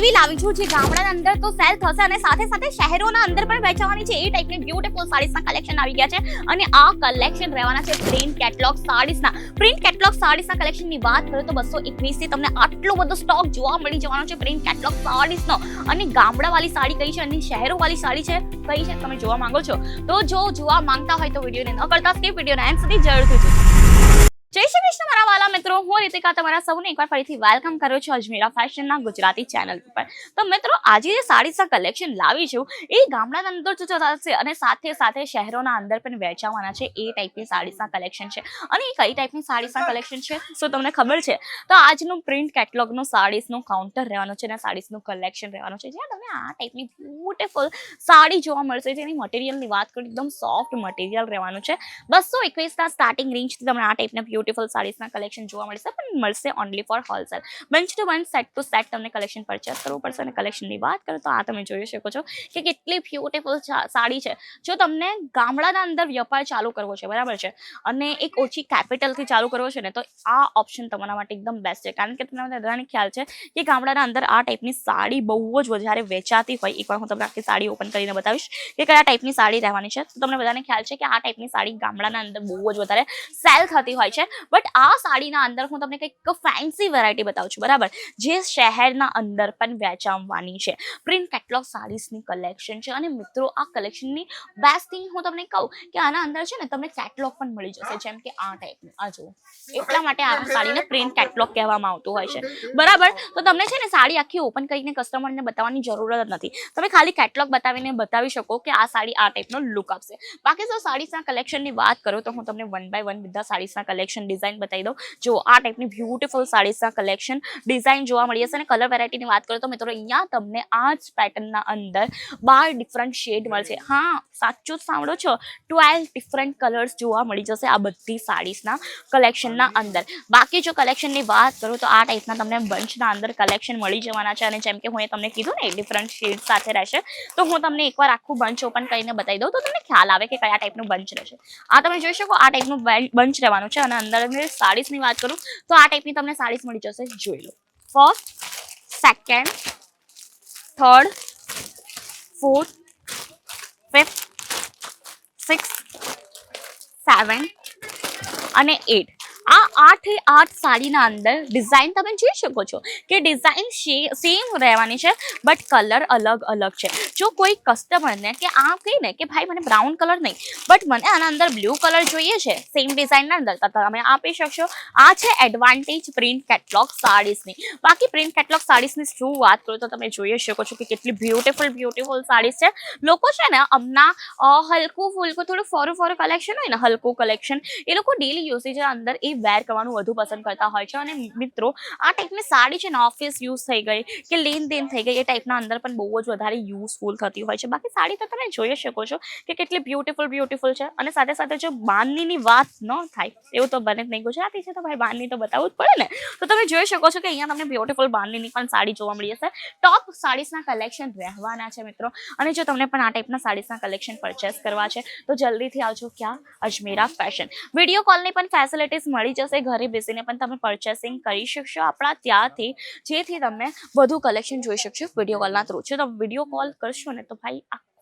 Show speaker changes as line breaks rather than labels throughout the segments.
એવી લાવી છું જે ગામડાના અંદર તો સેલ થશે અને સાથે સાથે શહેરોના અંદર પણ વેચાવાની છે. એ ટાઈપની બ્યુટીફુલ સાડીસના કલેક્શન આવી ગયા છે અને આ કલેક્શન રહેવાના છે પ્રિન્ટ કેટલોગ સાડીસના પ્રિન્ટ કેટલોગ સાડીસના કલેક્શનની વાત કરું તો બસો એકવીસથી તમને આટલો બધો સ્ટોક જોવા મળી જવાનો છે પ્રિન્ટ કેટલોગ સાડીસનો અને ગામડાવાળી સાડી કઈ છે? અને શહેરોવાળી સાડી છે? કઈ છે? તમે જોવા માંગો છો? તો જો જોવા માંગતા હોય તો વિડીયોને ન કરતા સ્કીપ વિડીયોને એન્ડ સુધી જરૂરથી જોજો જય શ્રી કૃષ્ણ મારા વાલા મિત્રો રીતિકા, તમારા સૌને એકવાર ફરીથી વેલકમ કરું છું અજમેરા ફેશનના ગુજરાતી ચેનલ પર તો મિત્રો, આજે જે સાડીઝના કલેક્શન લાવી છું, એ ગામડાના અંદર જ ચાલશે અને સાથે સાથે શહેરોના અંદર પણ વેચાવાના છે એ ટાઈપની સાડીઝના કલેક્શન છે. અને એ કઈ ટાઈપની સાડીઝના કલેક્શન છે? શું તમને ખબર છે? તો આજનું પ્રિન્ટ કેટલોગનું સાડીઝનું કાઉન્ટર રહેવાનું છે અને સાડીઝનું કલેક્શન રહેવાનું છે. જ્યાં તમને આ ટાઈપની બ્યુટીફુલ સાડી જોવા મળશે. જેની મટીરિયલની વાત કરું એકદમ સોફ્ટ મટીરિયલ રહેવાનું છે. બસો એકવીસના સ્ટાર્ટિંગ રેન્જથી તમને આ ટાઈપના બ્યુટીફુલ સાડીઝના કલેક્શન જોવા મળશે, પણ મળશે only for wholesale bunch to bunch set to set તમને કલેક્શન પરચેસ કરવું પડશે અને કલેક્શનની વાત કરો તો આ તમે જોઈ શકો છો કે કેટલી બ્યુટીફુલ સાડી છે. જો તમને ગામડાના અંદર વ્યાપાર ચાલુ કરવો છે, બરાબર છે, અને એક ઓછી કેપિટલથી ચાલુ કરવો છે ને, તો આ ઓપ્શન તમારા માટે એકદમ બેસ્ટ છે. કારણ કે તમને બધાને ખ્યાલ છે કે ગામડાના અંદર આ ટાઈપની સાડી બહુ જ વધારે વેચાતી હોય એકવાર હું તમને આખી સાડી ઓપન કરીને બતાવીશ કે કયા ટાઈપની સાડી રહેવાની છે. તો તમને બધાને ખ્યાલ છે કે આ ટાઈપની સાડી ગામડાના અંદર બહુ જ વધારે સેલ થતી હોય છે. બટ આ સાડીના અંદર હું તમને કંઈક ફેન્સી વેરાયટી બતાવું છું, બરાબર? જે શહેરના અંદર પણ વેચાવવાની છે. પ્રિન્ટ કેટલોગ સાડીઝની કલેક્શન છે અને મિત્રો, આ કલેક્શનની બેસ્ટ થિંગ હું તમને કહું કે આના અંદર છે ને તમને કેટલોગ પણ મળી જશે, જેમ કે આ ટાઈપની આ જુઓ. એટલા માટે આ સાડીને પ્રિન્ટ કેટલોગ કહેવામાં આવતું હોય છે. બરાબર? તો તમને છે ને સાડી આખી ઓપન કરીને કસ્ટમરને બતાવવાની જરૂર જ નથી. તમે ખાલી કેટલોગ બતાવીને બતાવી શકો કે આ સાડી આ ટાઈપનો લુક આપશે. બાકી જો સાડીસના કલેક્શનની વાત કરું તો હું તમને વન બાય વન બધા સાડીસના કલેક્શન ડિઝાઇન બતાવી દઉં. જો આ ટાઈપની બ્યુટીફુલ સાડીસના કલેક્શન ડિઝાઇન જોવા મળી જશે અને કલર વેરાયટીની વાત કરું તો મિત્રો અહીંયા તમને આ જ પેટર્નના અંદર બાર ડિફરન્ટ શેડ મળશે. હા, સાચું જ સાંભળો છો? ટ્વેલ્વ ડિફરન્ટ કલર્સ જોવા મળી જશે આ બધી સાડીસના કલેક્શનના અંદર. બાકી જો કલેક્શનની વાત કરું તો આ ટાઈપના તમને બંચના અંદર કલેક્શન મળી જવાના છે અને જેમ કે હું તમને કીધું ને ડિફરન્ટ શેડ સાથે રહેશે. તો હું તમને એકવાર આખું બંચ ઓપન કરીને બતાવી દઉં. તો તમને ખ્યાલ આવે કે કયા ટાઈપનું બંચ રહેશે. આ તમે જોઈ શકો, આ ટાઈપનું બંચ રહેવાનું છે અને અંદર સાડીસની વાત કરું, તો આ ટાઈપની તમને સાડીસ મળી જશે. જોઈ લો. First second third fourth fifth six seven અને એટ આઠે આઠ સાડીના અંદર ડિઝાઇન તમે જોઈ શકો છો કે ડિઝાઇન સેમ રહેવાની છે બટ કલર અલગ અલગ છે. જો કોઈ કસ્ટમરને કે આ કહીને કે ભાઈ, મને બ્રાઉન કલર નહીં બટ મને આના અંદર બ્લુ કલર જોઈએ છે સેમ ડિઝાઇનના અંદર તમે આપી શકશો. આ છે એડવાન્ટેજ પ્રિન્ટ કેટલોગ સાડીસની. બાકી પ્રિન્ટ કેટલોગ સાડીસની શું વાત કરું તો તમે જોઈ શકો છો કે કેટલી બ્યુટીફુલ બ્યુટીફુલ સાડીસ છે. લોકો છે ને હમણાં હલકું ફૂલકું થોડું ફોરું ફોરું કલેક્શન હોય ને, હલકું કલેક્શન એ લોકો ડેલી યુસેજ અંદર એ વેર કરવાનું વધુ પસંદ કરતા હોય છે. અને મિત્રો, આ ટાઈપની સાડી છે ને ઓફિસ યુઝ થઈ ગઈ કે લેન દેન થઈ ગઈ, એ ટાઈપના અંદર પણ બહુ જ વધારે યુઝફુલ થતી હોય છે. બાકી સાડી તો તમે જોઈ શકો છો કે કેટલી બ્યુટીફુલ બ્યુટીફુલ છે. અને સાથે સાથે જો બાંધણીની વાત ન થાય, એવું તો બને જ નહીં. ગુજરાતી છે તો ભાઈ, બાંધણી તો બતાવવું જ પડે ને. તો તમે જોઈ શકો છો કે અહીંયા તમને બ્યુટીફુલ બાંધણીની પણ સાડી જોવા મળી જશે ટોપ સાડીસના કલેક્શન રહેવાના છે મિત્રો. અને જો તમને પણ આ ટાઈપના સાડીસના કલેક્શન પરચેસ કરવા છે, તો જલ્દીથી આવજો ક્યાં? અજમેરા ફેશન વીડિયો કોલની પણ ફેસિલિટીઝ મળી જશે. ઘરે બેસીને પણ તમે પરચેસિંગ કરી શકશો. આપણા ત્યાંથી જેથી તમે બધું કલેક્શન જોઈ શકશો વીડિયો કોલના થ્રુ છે તો વીડિયો કોલ કરશો ને તો ભાઈ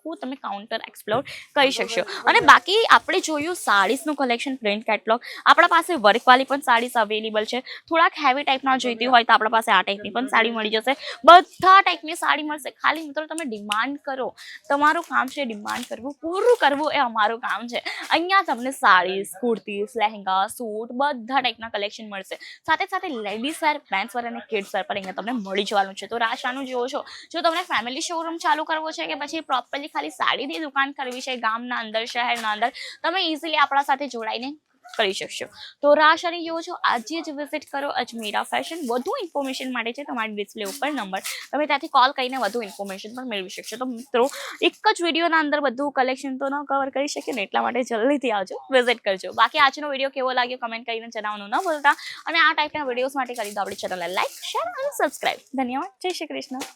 આખું તમે કાઉન્ટર એક્સપ્લોર કરી શકશો. અને બાકી આપણે જોયું સાડીસનું કલેક્શન પ્રિન્ટ કેટલોગ આપણા પાસે વર્કવાળી પણ સાડીસ અવેલેબલ છે. થોડાક હેવી ટાઈપના જોઈતી હોય તો આપણા પાસે આ ટાઈપની પણ સાડી મળી જશે. બધા ટાઈપની સાડી મળશે. ખાલી મિત્રો તમે ડિમાન્ડ કરો. તમારું કામ છે ડિમાન્ડ કરવું પૂરું કરવું એ અમારું કામ છે. અહીંયા તમને સાડીસ કુર્તીસ લહેંગા સૂટ બધા ટાઈપના કલેક્શન મળશે. સાથે સાથે લેડીઝ વેર મેન્સ વેર અને કિડ્સ વેર પણ અહીંયા તમને મળી જવાનું છે. તો રાશાનું જોવો છો. જો તમને ફેમિલી શોરૂમ ચાલુ કરવો છે કે પછી પ્રોપરલી ખાલી સાડીની દુકાન કરવી છે, ગામના અંદર, શહેરના અંદર, તમે ઇઝીલી આપણા સાથે જોડાઈને કરી શકશો. તો રાશાની જોવો છો, આજે જ વિઝિટ કરો અજમીરા ફેશન વધુ ઇન્ફોર્મેશન માટે છે તમારી ડિસ્પ્લે ઉપર નંબર તમે ત્યાંથી કોલ કરીને વધુ ઇન્ફોર્મેશન પણ મેળવી શકશો. તો મિત્રો, એક જ વિડીયોના અંદર બધું કલેક્શન તો ન કવર કરી શકીએ ને, એટલા માટે જલ્દીથી આવજો વિઝિટ કરજો. બાકી આજનો વીડિયો કેવો લાગ્યો કમેન્ટ કરીને જણાવવાનું ન ભૂલતા. અને આ ટાઈપના વિડીયોઝ માટે કરી દો આપણી ચેનલને લાઈક શેર અને સબસ્ક્રાઈબ ધન્યવાદ. જય શ્રી કૃષ્ણ.